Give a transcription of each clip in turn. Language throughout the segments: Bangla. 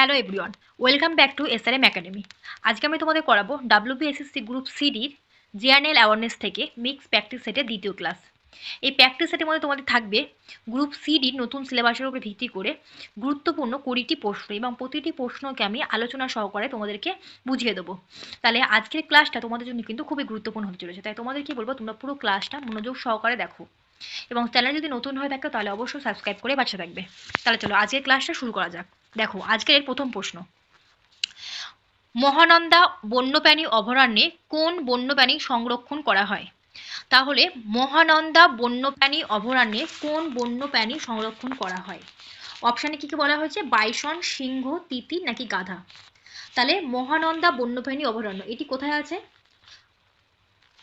Hello everyone welcome back to S R M academy আজকে আমি তোমাদের করাবো ডাব্লিউবিএসএসসি গ্রুপ সিডির জিয়ারনেল অ্যাওয়ারনেস থেকে মিক্স প্র্যাকটিস সেটের দ্বিতীয় ক্লাস এই প্র্যাকটিস সেটের মধ্যে তোমাদের থাকবে গ্রুপ সিডির নতুন সিলেবাসের উপর ভিত্তি করে গুরুত্বপূর্ণ কুড়িটি প্রশ্ন এবং প্রতিটি প্রশ্নকে আমি আলোচনা সহকারে তোমাদেরকে বুঝিয়ে দেবো। তাহলে আজকের ক্লাসটা তোমাদের জন্য কিন্তু খুবই গুরুত্বপূর্ণ হতে চলেছে, তাই তোমাদের কি বলব, তোমরা পুরো ক্লাসটা মনোযোগ সহকারে দেখো। এবং চ্যানেল যদি নতুন হয়ে থাকে, তাহলে অবশ্যই সাবস্ক্রাইব করে বাচ্চা থাকবে। তাহলে চলো, আজকের ক্লাসটা শুরু করা যাক। দেখো, আজকের এর প্রথম প্রশ্ন। মহানন্দা বন্যপ্রাণী অভয়ারণ্যে কোন বন্যপ্রাণী সংরক্ষণ করা হয়? তাহলে মহানন্দা বন্যপ্রাণী অভয়ারণ্যে কোন বন্যপ্রাণী সংরক্ষণ করা হয়? অপশানে কি কি বলা হয়েছে? বাইসন, সিংহ, তিতি নাকি গাধা? তাহলে মহানন্দা বন্যপ্রাণী অভয়ারণ্য, এটি কোথায় আছে?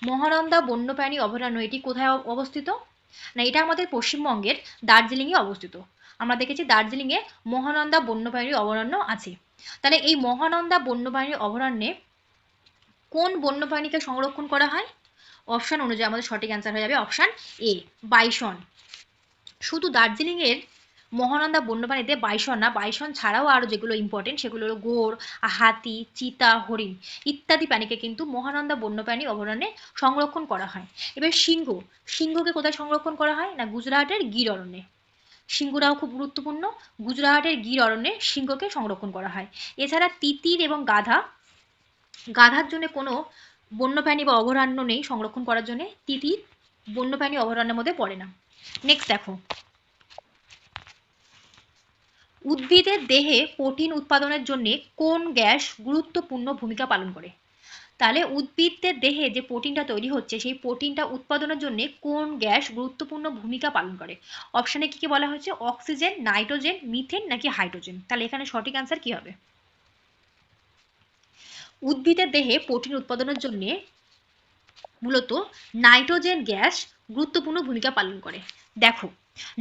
মহানন্দা বন্যপ্রাণী অভয়ারণ্য, এটি কোথায় অবস্থিত? না, এটা আমাদের পশ্চিমবঙ্গের দার্জিলিংয়ে অবস্থিত। আমরা দেখেছি দার্জিলিংয়ে মহানন্দা বন্যপ্রাণী অভয়ারণ্য আছে। তাহলে এই মহানন্দা বন্যপ্রাণী অভয়ারণ্যে কোন বন্যপ্রাণীকে সংরক্ষণ করা হয়? অপশান অনুযায়ী আমাদের সঠিক অ্যান্সার হয়ে যাবে অপশান এ বাইসন শুধু দার্জিলিংয়ের মহানন্দা বন্যপ্রাণীতে বাইসন না বাইসন ছাড়াও আরও যেগুলো ইম্পর্টেন্ট সেগুলো হলো গোড় হাতি, চিতা, হরিণ ইত্যাদি প্রাণীকে কিন্তু মহানন্দা বন্যপ্রাণী অভয়ারণ্যে সংরক্ষণ করা হয়। এবার সিংহ, সিংহকে কোথায় সংরক্ষণ করা হয়? না, গুজরাটের গির অরণ্যে সিংহরাও খুব গুরুত্বপূর্ণ। গুজরাটের গির অরণ্যে সিংহকে সংরক্ষণ করা হয়। এছাড়া তিতির এবং গাধা, গাধার জন্য কোনো বন্যপ্রাণী বা অভয়ারণ্য নেই সংরক্ষণ করার জন্য। তিতির বন্যপ্রাণী অভয়ারণ্যের মধ্যে পড়ে না। নেক্সট দেখো। উদ্ভিদের দেহে প্রোটিন উৎপাদনের জন্য কোন গ্যাস গুরুত্বপূর্ণ ভূমিকা পালন করে? তাহলে উদ্ভিদের দেহে যে প্রোটিনটা তৈরি হচ্ছে, সেই প্রোটিনটা উৎপাদনের জন্য কোন গ্যাস গুরুত্বপূর্ণ ভূমিকা পালন করে? অপশানে কি কি বলা হয়েছে? অক্সিজেন নাইট্রোজেন মিথেন নাকি হাইড্রোজেন তাহলে এখানে সঠিক অ্যান্সার কি হবে? উদ্ভিদের দেহে প্রোটিন উৎপাদনের জন্য মূলত নাইট্রোজেন গ্যাস গুরুত্বপূর্ণ ভূমিকা পালন করে। দেখো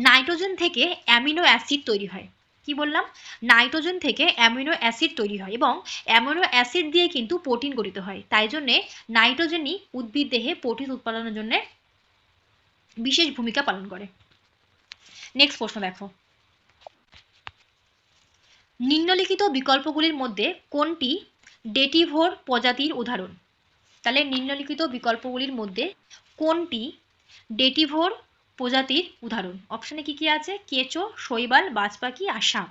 নাইট্রোজেন থেকে অ্যামিনো অ্যাসিড তৈরি হয়। কি বললাম? নাইট্রোজেন থেকে অ্যামিনো অ্যাসিড তৈরি হয় এবং অ্যামিনো অ্যাসিড দিয়ে কিন্তু প্রোটিন গঠিত হয়। তাই জন্যে নাইট্রোজেনই উদ্ভিদ দেহে প্রোটিন উৎপাদনের জন্য বিশেষ ভূমিকা পালন করে। নেক্সট প্রশ্ন দেখো। নিম্নলিখিত বিকল্পগুলির মধ্যে কোনটি ডেটিভোর প্রজাতির উদাহরণ? তাহলে নিম্নলিখিত বিকল্পগুলির মধ্যে কোনটি ডেটিভোর প্রজাতির উদাহরণ। অপশানে কি কি আছে? কেঁচো, শৈবাল, বাজপাখি আর সাপ।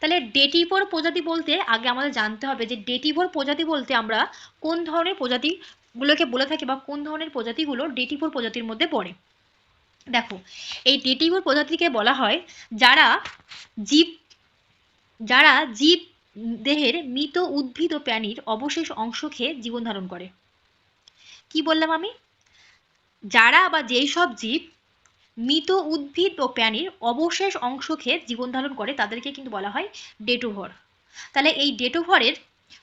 তাহলে ডেটিভোর প্রজাতি বলতে আগে আমাদের জানতে হবে যে ডেটিভোর প্রজাতি বলতে আমরা কোন ধরনের প্রজাতিগুলোকে বলে থাকি বা কোন ধরনের প্রজাতিগুলো ডেটিভোর প্রজাতির মধ্যে পড়ে। দেখো, এই ডেটিভোর প্রজাতিকে বলা হয় যারা জীব যারা জীব দেহের মৃত উদ্ভিদ ও প্রাণীর অবশেষ অংশ খেয়ে জীবন ধারণ করে। কি বললাম আমি? যারা বা যেই সব জীব মৃত উদ্ভিদ ও প্রাণীর অবশেষ অংশ খেয়ে জীবন ধারণ করে, তাদেরকে কিন্তু বলা হয় ডেটোভর। তাহলে এই ডেটোভরের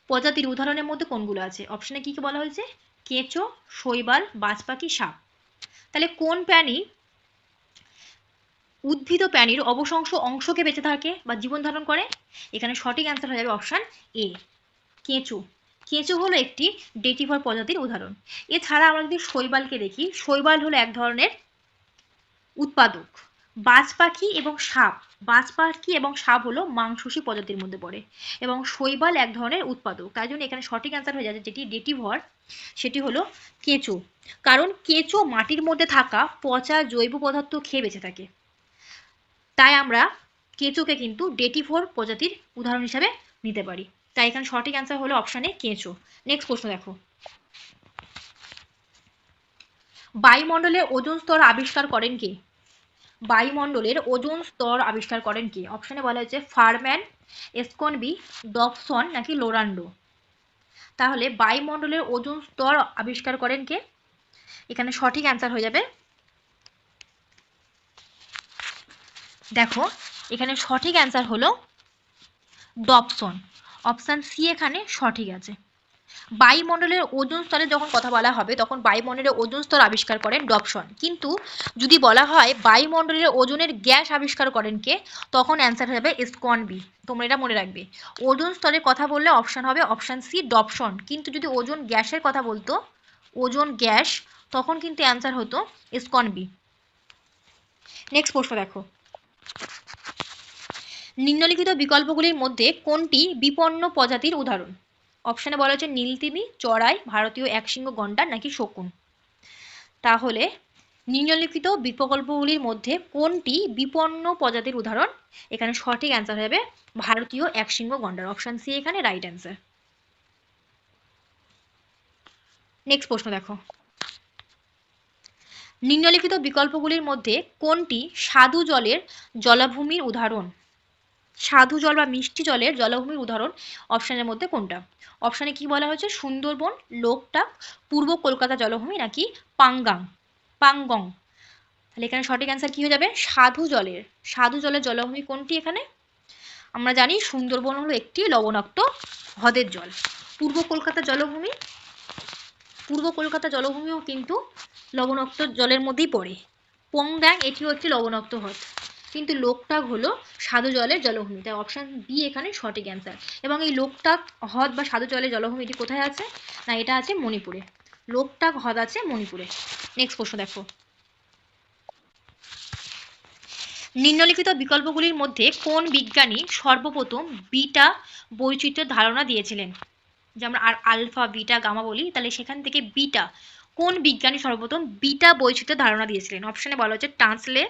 প্রজাতির উদাহরণের মধ্যে কোনগুলো আছে? অপশনে কি কি বলা হয়েছে? কেঁচো, শৈবাল বাজপাখি সাপ। তাহলে কোন প্রাণী উদ্ভিদ ও প্রাণীর অবশংশ অংশকে বেঁচে থাকে বা জীবন ধারণ করে? এখানে সঠিক অ্যান্সার হয়ে যাবে অপশান এ কেঁচো। কেঁচো হলো একটি ডেটিভর প্রজাতির উদাহরণ। এছাড়া আমরা যদি শৈবালকে দেখি, শৈবাল হলো এক ধরনের উৎপাদক। বাজ পাখি এবং সাপ। বাজ পাখি এবং সাপ হলো মাংসসী প্রজাতির মধ্যে পড়ে এবং শৈবাল এক ধরনের উৎপাদক। তাই জন্য এখানে সঠিক অ্যান্সার হয়ে যাচ্ছে যেটি ডেটিভর সেটি হলো কেঁচো। কারণ কেঁচো মাটির মধ্যে থাকা পচা জৈব পদার্থ খেয়ে বেঁচে থাকে। তাই আমরা কেঁচোকে কিন্তু ডেটিভোর প্রজাতির উদাহরণ হিসাবে নিতে পারি। তাই এখানে সঠিক অ্যান্সার হলো অপশানে কেঁচো। নেক্সট প্রশ্ন দেখো। বায়ুমণ্ডলের ওজোন স্তর আবিষ্কার করেন কে? বায়ুমণ্ডলের ওজোন স্তর আবিষ্কার করেন কে? অপশানে বলা হয়েছে ফারম্যান এসকনবি ডবসন নাকি লোরান্ডো। তাহলে বায়ুমণ্ডলের ওজোন স্তর আবিষ্কার করেন কে? এখানে সঠিক অ্যান্সার হয়ে যাবে। দেখো, এখানে সঠিক অ্যান্সার হলো ডবসন অপশান সি এখানে সঠিক আছে। বায়ুমণ্ডলের ওজন স্তরে যখন কথা বলা হবে, তখন বায়ুমণ্ডলের ওজন স্তর আবিষ্কার করেন ডবসন কিন্তু যদি বলা হয় বায়ুমণ্ডলের ওজনের গ্যাস আবিষ্কার করেন কে, তখন অ্যান্সার যাবে স্কন বি। তোমরা এটা মনে রাখবে। ওজন স্তরের কথা বললে অপশান হবে অপশান সি ডবসন কিন্তু যদি ওজন গ্যাসের কথা বলতো, ওজন গ্যাস, তখন কিন্তু অ্যান্সার হতো স্কন বি। নেক্সট প্রশ্ন দেখো। নিম্নলিখিত বিকল্পগুলির মধ্যে কোনটি বিপন্ন প্রজাতির উদাহরণ? অপশানে বলা হচ্ছে নীলতিমি চড়াই, ভারতীয় একশৃঙ্গ গন্ডার নাকি শকুন। তাহলে নিম্নলিখিত বিকল্পগুলির মধ্যে কোনটি বিপন্ন প্রজাতির উদাহরণ? এখানে সঠিক অ্যান্সার হবে ভারতীয় একশৃঙ্গ গন্ডার। অপশান সি এখানে রাইট অ্যান্সার নেক্সট প্রশ্ন দেখো। নিম্নলিখিত বিকল্পগুলির মধ্যে কোনটি স্বাদু জলের জলাভূমির উদাহরণ? স্বাদু জল বা মিষ্টি জলের জলাভূমির উদাহরণ অপশানের মধ্যে কোনটা? অপশানে কি বলা হয়েছে? সুন্দরবন লোকটাক পূর্ব কলকাতা জলভূমি নাকি পাঙ্গাং? পাঙ্গং। তাহলে এখানে সঠিক অ্যান্সার কি হয়ে যাবে? সাধু জলের। সাধু জলের জলভূমি কোনটি এখানে? আমরা জানি সুন্দরবন হলো একটি লবণাক্ত হ্রদের জল। পূর্ব কলকাতা জলভূমি? পূর্ব কলকাতা জলভূমিও কিন্তু লবণাক্ত জলের মধ্যেই পড়ে। পংড্যাং এটিও একটি লবণাক্ত হ্রদ। কিন্তু লোকটাক হলো সাধু জলের জলভূমি। তাই অপশান বি এখানে সঠিক অ্যান্সার এবং এই লোকটাক হ্রদ বা সাধু জলের জলভূমি এটি কোথায় আছে? না, এটা আছে মণিপুরে। লোকটাক হ্রদ আছে মণিপুরে। নেক্সট প্রশ্ন দেখো। নিম্নলিখিত বিকল্পগুলির মধ্যে কোন বিজ্ঞানী সর্বপ্রথম বিটা বৈচিত্র্যের ধারণা দিয়েছিলেন? যে আমরা আর আলফা, বিটা, গামা বলি, তাহলে সেখান থেকে বিটা কোন বিজ্ঞানী সর্বপ্রথম বিটা বৈচিত্র্যের ধারণা দিয়েছিলেন? অপশানে বলা হচ্ছে টান্সলে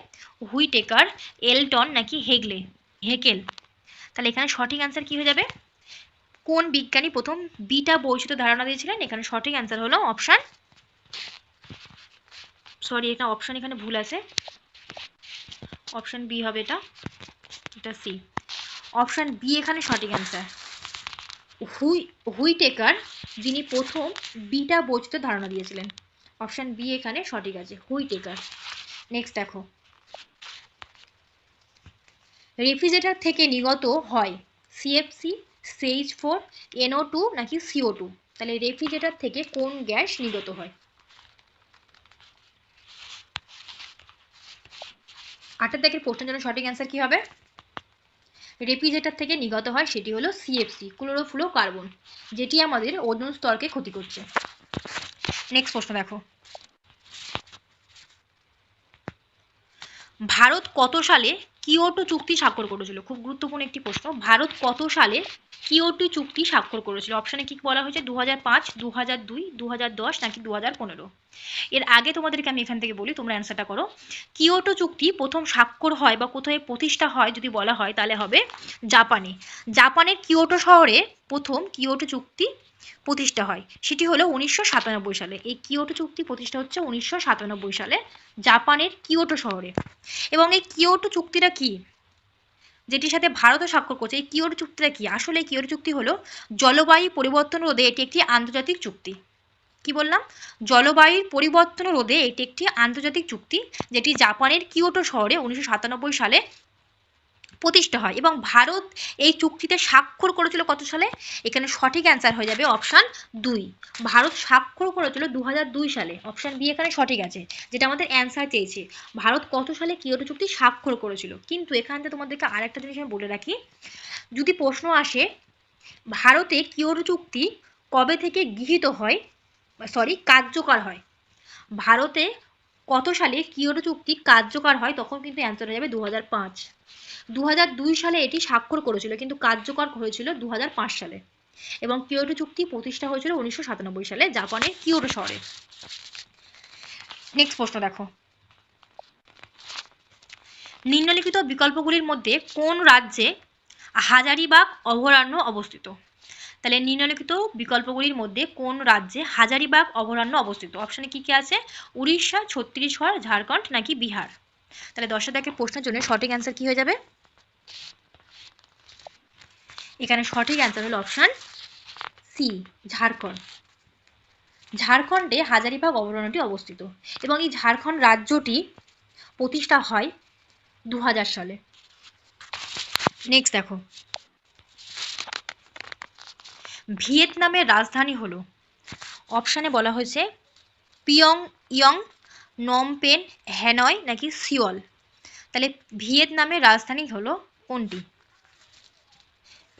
হুইটেকার, এলটন নাকি হেগলে, হেকেল। তাহলে এখানে সঠিক অ্যান্সার কি হয়ে যাবে? কোন বিজ্ঞানী প্রথম বিটা বৈচিত্র্য ধারণা দিয়েছিলেন? এখানে সঠিক অ্যান্সার হলো অপশান সরি এখানে অপশান এখানে ভুল আছে। অপশান বি হবে এটা। এটা সি অপশান বি এখানে সঠিক অ্যান্সার হুই, হুইটেকার যিনি প্রথম বিটা বোঝতে ধারণা দিয়েছিলেন। অপশান বি এখানে সঠিক আছে, হুইটেকার। নেক্সট দেখো। রেফ্রিজারেটর থেকে নিগত হয় CFC C H four N O two নাকি সিও টু তাহলে রেফ্রিজারেটর থেকে কোন গ্যাস নিগত হয়? আটের দাগের প্রশ্নের জন্য সঠিক অ্যান্সার কি হবে? রেফ্রিজারেটর থেকে নিগত হয় সেটি হলো সিএফসি ক্লোরোফ্লো কার্বন যেটি আমাদের ওজন স্তরকে ক্ষতি করছে। নেক্সট প্রশ্ন দেখো। ভারত কত সালে কিয়োটো চুক্তি স্বাক্ষর করেছিল? খুব গুরুত্বপূর্ণ একটি প্রশ্ন। ভারত কত সালে কিয়োটো চুক্তি স্বাক্ষর করেছিল। অপশানে কি বলা হয়েছে? দু হাজার পাঁচ দু হাজার দুই দু হাজার দশ নাকি দু হাজার পনেরো? এর আগে তোমাদেরকে আমি এখান থেকে বলি, তোমরা অ্যান্সারটা করো। কিওটো চুক্তি প্রথম স্বাক্ষর হয় বা কোথায় প্রতিষ্ঠা হয় যদি বলা হয়, তাহলে হবে জাপানে। জাপানের কিওটো শহরে প্রথম কিয়োটো চুক্তি প্রতিষ্ঠা হয়। সেটি হলো উনিশশো সাতানব্বই সালে। এই কিওটো চুক্তি প্রতিষ্ঠা হচ্ছে উনিশশো সাতানব্বই সালে জাপানের কিওটো শহরে। এবং এই কিয়োটো চুক্তিটা কি? যেটির সাথে ভারতও স্বাক্ষর করছে, এই কিওর চুক্তিটা কি? আসলে কিয়োটো চুক্তি হলো জলবায়ু পরিবর্তন রোধে এটি একটি আন্তর্জাতিক চুক্তি। কি বললাম? জলবায়ুর পরিবর্তন রোধে এটি একটি আন্তর্জাতিক চুক্তি, যেটি জাপানের কিয়োটো শহরে উনিশশো সাতানব্বই সালে প্রতিষ্ঠা হয় এবং ভারত এই চুক্তিতে স্বাক্ষর করেছিল কত সালে? এখানে সঠিক অ্যান্সার হয়ে যাবে অপশান দুই। ভারত স্বাক্ষর করেছিল দু সালে। অপশান বি এখানে সঠিক আছে, যেটা আমাদের অ্যান্সার চেয়েছে। ভারত কত সালে কিয়োটো চুক্তি স্বাক্ষর করেছিল? কিন্তু এখান থেকে তোমাদেরকে আরেকটা জিনিস আমি বলে রাখি। যদি প্রশ্ন আসে, ভারতে কিয়োটো চুক্তি কবে থেকে গৃহীত হয়? সরি কার্যকর হয়। ভারতে কত সালে কিয়োটো চুক্তি কার্যকর হয়? তখন কিন্তু অ্যান্সার হয়ে যাবে দু হাজার পাঁচ। দু সালে এটি স্বাক্ষর করেছিল, কিন্তু কার্যকর হয়েছিল দু হাজার পাঁচ সালে। এবং কিয়োটো চুক্তি প্রতিষ্ঠা হয়েছিল উনিশশো সাতানব্বই সালে, জাপানের কিয়োটো শহরে। নেক্সট প্রশ্ন দেখো। নিম্নলিখিত বিকল্পগুলির মধ্যে কোন রাজ্যে হাজারিবাগ অভয়ারণ্য অবস্থিত? তাহলে নিম্নলিখিত বিকল্পগুলির মধ্যে কোন রাজ্যে হাজারিবাগ অভয়ারণ্য অবস্থিত? অপশানে কি কি আছে? উড়িষ্যা, ছত্তিশগড়, ঝাড়খণ্ড নাকি বিহার? তাহলে দশ দাগের প্রশ্নের জন্য সঠিক অ্যান্সার কি হয়ে যাবে? এখানে সঠিক অ্যান্সার হলো অপশান সি ঝাড়খণ্ড। ঝাড়খণ্ডে হাজারিবাগ অভয়ারণ্যটি অবস্থিত এবং এই ঝাড়খণ্ড রাজ্যটি প্রতিষ্ঠা হয় দু হাজার সালে। নেক্সট দেখো। ভিয়েতনামের রাজধানী হলো অপশানে বলা হয়েছে পিয়ং ইয়ং নমপেন হ্যানয় নাকি সিওল তাহলে ভিয়েতনামের রাজধানী হলো কোনটি?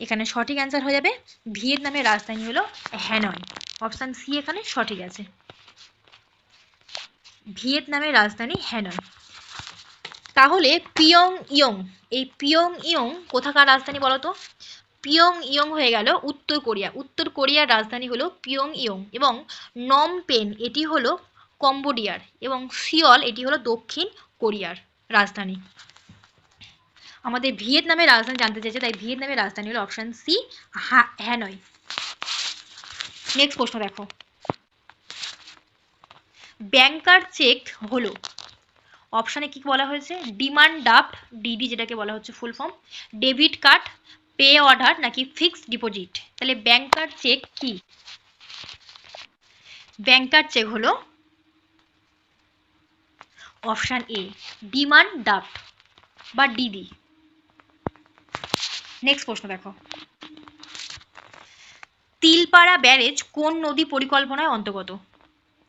এখানে সঠিক অ্যান্সার হয়ে যাবে। ভিয়েতনামের রাজধানী হলো হ্যানয় অপশান সি এখানে সঠিক আছে। ভিয়েতনামের রাজধানী হ্যানয় তাহলে পিয়ং ইয়ং এই পিয়ং ইয়ং কোথাকার রাজধানী বলো তো পিয়ং ইয়ং হয়ে গেল উত্তর কোরিয়া। উত্তর কোরিয়ার রাজধানী হলো পিয়ং ইয়ং এবং নম পেন এটি হলো কম্বোডিয়ার এবং সিওল এটি হলো দক্ষিণ কোরিয়ার রাজধানী। আমাদের ভিয়েতনামের রাজধানী জানতে চাইছে, তাই ভিয়েতনামের রাজধানী হলো অপশন সি হ্যানয়। নেক্সট প্রশ্ন দেখো। ব্যাংকার চেক হলো। অপশানে কি বলা হয়েছে? ডিমান্ড ড্রাফট ডিডি যেটাকে বলা হচ্ছে full form debit card pay order নাকি ফিক্সড ডিপোজিট তাহলে ব্যাংকার চেক কি? ব্যাংকার চেক হলো অপশান এ ডিমান্ড ড্রাফট বা ডিডি নেক্সট প্রশ্ন দেখো। তিলপাড়া ব্যারেজ কোন নদী পরিকল্পনায় অন্তর্গত?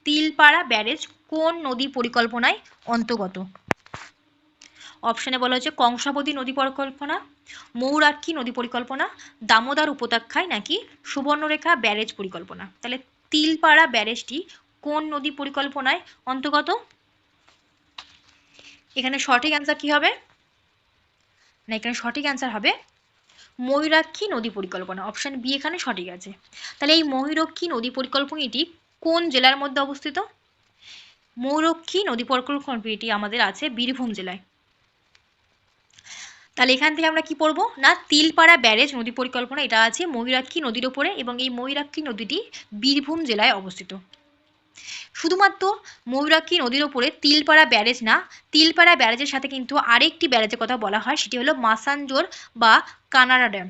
তিলপাড়া ব্যারেজ কোন নদী পরিকল্পনায় অন্তর্গত? অপশানে বলা হচ্ছে কংসাবতী নদী পরিকল্পনা, মৌরাক্ষী নদী পরিকল্পনা, দামোদর উপত্যকায় নাকি সুবর্ণরেখা ব্যারেজ পরিকল্পনা। তাহলে তিলপাড়া ব্যারেজটি কোন নদী পরিকল্পনায় অন্তর্গত? এখানে সঠিক অ্যান্সার কি হবে? না, এখানে সঠিক অ্যান্সার হবে ময়ূরাক্ষী নদী পরিকল্পনা। অপশন বি এখানে সঠিক আছে। তাহলে এই ময়ূরক্ষী নদী পরিকল্পনাটি কোন জেলার মধ্যে অবস্থিত? ময়ূরক্ষী নদী পরিকল্পনাটি আমাদের আছে বীরভূম জেলায়। তাহলে এখান থেকে আমরা কি পড়ব? না, তিলপাড়া ব্যারেজ নদী পরিকল্পনা, এটা আছে ময়ূরাক্ষী নদীর ওপরে এবং এই ময়ূরাক্ষী নদীটি বীরভূম জেলায় অবস্থিত। শুধুমাত্র ময়ূরাক্ষী নদীর ওপরে তিলপাড়া ব্যারেজ না, তিলপাড়া ব্যারেজের সাথে কিন্তু আরেকটি ব্যারেজের কথা বলা হয়, সেটি হলো মাসানজোর বা কানাডা ড্যাম।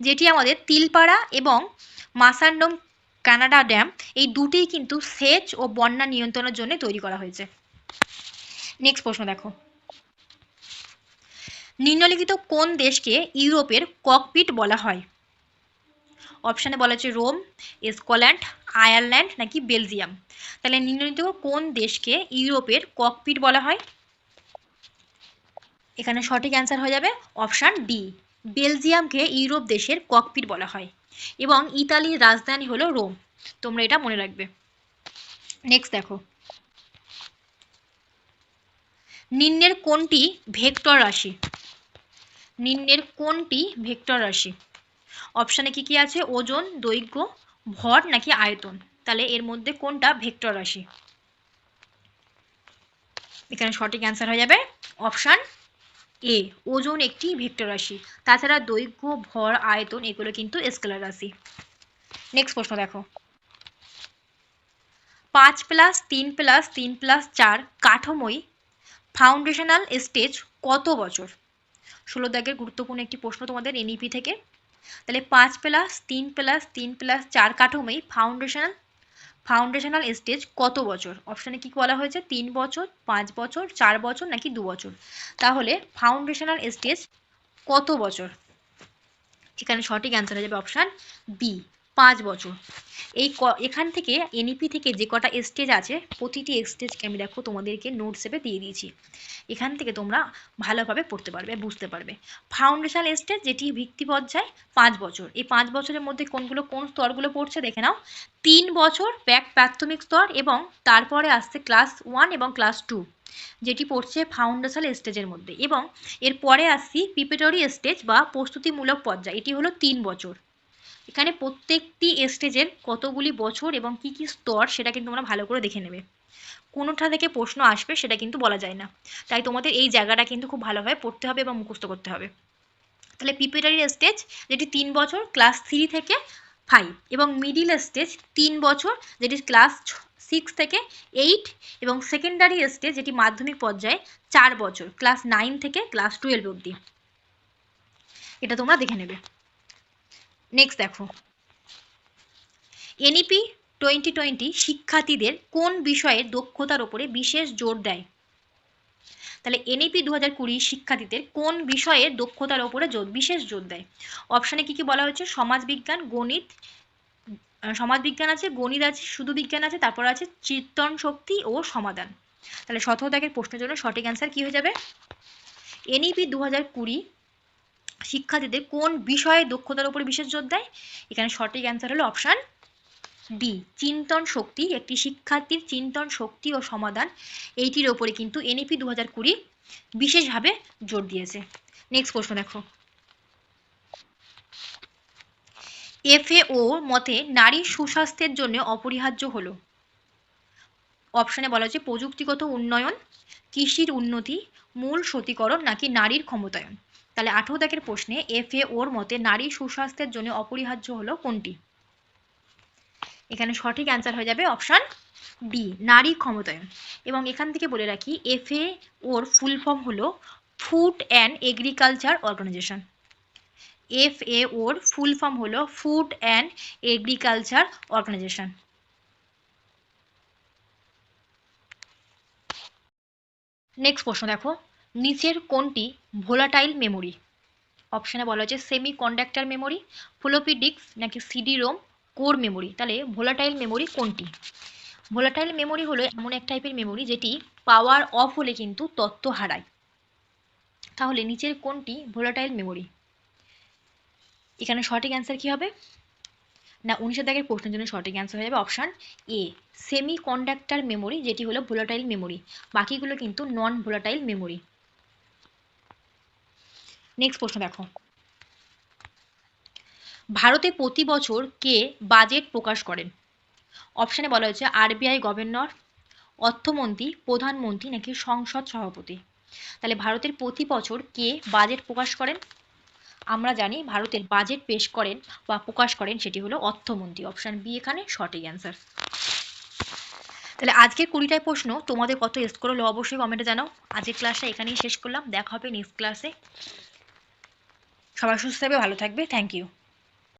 যেটি আমাদের তিলপাড়া এবং মাসান্ডম কানাডা ড্যাম, এই দুটিই কিন্তু সেচ ও বন্যা নিয়ন্ত্রণের জন্য তৈরি করা হয়েছে। নেক্সট প্রশ্ন দেখো। নিম্নলিখিত কোন দেশকে ইউরোপের ককপিট বলা হয়? অপশানে বলা হচ্ছে রোম, স্কটল্যান্ড, আয়ারল্যান্ড নাকি বেলজিয়াম। তাহলে নিম্নলিখিত কোন দেশকে ইউরোপের ককপিট বলা হয়? এখানে সঠিক অ্যান্সার হয়ে যাবে অপশান ডি। বেলজিয়ামকে ইউরোপ দেশের ককপিট বলা হয় এবং ইতালির রাজধানী হলো রোম। তোমরা এটা মনে রাখবে। নেক্সট দেখো। নিম্নের কোনটি ভেক্টর রাশি? নিম্নের কোনটি ভেক্টর রাশি? অপশানে কি কি আছে? ওজন, দৈর্ঘ্য, ভর নাকি আয়তন? তাহলে এর মধ্যে কোনটা? ভেক্টর রাশি। এখানে সঠিক অ্যান্সার হয়ে যাবে অপশান এ ওজন একটি ভেক্টর রাশি। তাছাড়া দৈর্ঘ্য, ভর, আয়তন, এগুলো কিন্তু স্কেলার রাশি। নেক্সট প্রশ্ন দেখো। পাঁচ প্লাস তিন প্লাস তিন প্লাস চার কাঠামোই ফাউন্ডেশনাল স্টেজ কত বছর? ষোলো দাগের গুরুত্বপূর্ণ একটি প্রশ্ন তোমাদের এনইপি থেকে। তাহলে পাঁচ প্লাস, তিন প্লাস তিন প্লাস, চার কাঠামোই ফাউন্ডেশনাল ফাউন্ডেশনাল স্টেজ কত বছর? অপশানে কি বলা হয়েছে? তিন বছর, পাঁচ বছর, চার বছর নাকি দু বছর? তাহলে ফাউন্ডেশনাল স্টেজ কত বছর? এখানে সঠিক অ্যান্সার হয়ে যাবে অপশান বি পাঁচ বছর। এই এখান থেকে এনইপি থেকে যে কটা স্টেজ আছে, প্রতিটি স্টেজকে আমি দেখো তোমাদেরকে নোট হিসেবে দিয়ে দিয়েছি। এখান থেকে তোমরা ভালোভাবে পড়তে পারবে, বুঝতে পারবে। ফাউন্ডেশন স্টেজ যেটি ভিত্তি পর্যায়, পাঁচ বছর। এই পাঁচ বছরের মধ্যে কোনগুলো, কোন স্তরগুলো পড়ছে দেখে নাও। তিন বছর ব্যাক প্রাথমিক স্তর এবং তারপরে আসছে ক্লাস ওয়ান এবং ক্লাস টু যেটি পড়ছে ফাউন্ডেশন স্টেজের মধ্যে। এবং এর পরে আসছি প্রিপারেটরি স্টেজ বা প্রস্তুতিমূলক পর্যায়, এটি হলো তিন বছর। এখানে প্রত্যেকটি স্টেজের কতগুলি বছর এবং কি কি স্তর সেটা কিন্তু তোমরা ভালো করে দেখে নেবে। কোনোটা থেকে প্রশ্ন আসবে সেটা কিন্তু বলা যায় না। তাই তোমাদের এই জায়গাটা কিন্তু খুব ভালোভাবে পড়তে হবে এবং মুখস্থ করতে হবে। তাহলে প্রিপারেটরি স্টেজ যেটি তিন বছর ক্লাস থ্রি থেকে ফাইভ এবং মিডিল স্টেজ তিন বছর, যেটি ক্লাস সিক্স থেকে এইট এবং সেকেন্ডারি স্টেজ যেটি মাধ্যমিক পর্যায়ে চার বছর ক্লাস নাইন থেকে ক্লাস টুয়েলভ অবধি। এটা তোমরা দেখে নেবে। নেক্সট দেখো। এনইপি টোয়েন্টি টোয়েন্টি শিক্ষার্থীদের কোন বিষয়ে দক্ষতার ওপরে বিশেষ জোর দেয়? তাহলে এনইপি দু হাজার কুড়ি শিক্ষার্থীদের কোন বিষয়ে দক্ষতার ওপরে জোর বিশেষ জোর দেয়? অপশানে কি কি বলা হয়েছে? সমাজবিজ্ঞান, গণিত সমাজবিজ্ঞান আছে, গণিত আছে, শুধু বিজ্ঞান আছে, তারপর আছে চিত্তন শক্তি ও সমাধান। তাহলে শত প্রশ্নের জন্য সঠিক অ্যান্সার কি হয়ে যাবে? এনইপি দু হাজার কুড়ি শিক্ষার্থীদের কোন বিষয়ে দক্ষতার উপরে বিশেষ জোর দেয়? এখানে সঠিক অ্যান্সার হলো অপশান ডি চিন্তন শক্তি। একটি শিক্ষার্থীর চিন্তন শক্তি ও সমাধান এইটির ওপরে কিন্তু এনইপি দু হাজার কুড়ি বিশেষভাবে জোর দিয়েছে। নেক্সট প্রশ্ন দেখো। এফএও মতে নারী সুস্বাস্থ্যের জন্য অপরিহার্য হলো। অপশানে বলা হচ্ছে প্রযুক্তিগত উন্নয়ন, কৃষির উন্নতি মূল সতীকরণ নাকি নারীর ক্ষমতায়ন? তাহলে আঠেরো দাগের প্রশ্নে এফএওর মতে নারী সুস্বাস্থ্যের জন্য অপরিহার্য হলো কোনটি? এখানে সঠিক অ্যান্সার হয়ে যাবে অপশান ডি নারী ক্ষমতায়ন। এবং এখান থেকে বলে রাখি, F A O full form হলো food and agriculture organisation F A O full form হলো food and agriculture organisation next প্রশ্ন দেখো। নিচের কোনটি ভোলাটাইল মেমোরি অপশানে বলা হচ্ছে semiconductor memory floppy disk নাকি সিডি রোম কোর মেমোরি তাহলে ভোলাটাইল মেমোরি কোনটি? ভোলাটাইল মেমোরি হলো এমন এক টাইপের মেমোরি যেটি পাওয়ার অফ হলে কিন্তু তথ্য হারায়। তাহলে নিচের কোনটি ভোলাটাইল মেমোরি এখানে সঠিক অ্যান্সার কি হবে? না উনিশের দাগের প্রশ্নের জন্য সঠিক অ্যান্সার হয়ে যাবে option A semiconductor memory যেটি হলো ভোলাটাইল মেমোরি বাকিগুলো কিন্তু নন ভোলাটাইল মেমোরি নেক্সট প্রশ্ন দেখো। ভারতে প্রতি বছর কে বাজেট প্রকাশ করেন? অপশানে বলা হয়েছে আরবিআই গভর্নর অর্থমন্ত্রী, প্রধানমন্ত্রী, নাকি সংসদ সভাপতি। তাহলে ভারতের প্রতি বছর কে বাজেট প্রকাশ করেন? আমরা জানি ভারতের বাজেট পেশ করেন বা প্রকাশ করেন সেটি হলো অর্থমন্ত্রী। অপশান বি এখানে সঠিক অ্যান্সার তাহলে আজকের কুড়িটায় প্রশ্ন, তোমাদের কত স্কোর হলো অবশ্যই কমেন্টে জানাও। আজকের ক্লাসটা এখানেই শেষ করলাম। দেখা হবে নেক্সট ক্লাসে সবাই সুস্থ থাকবে, ভালো থাকবে। Thank you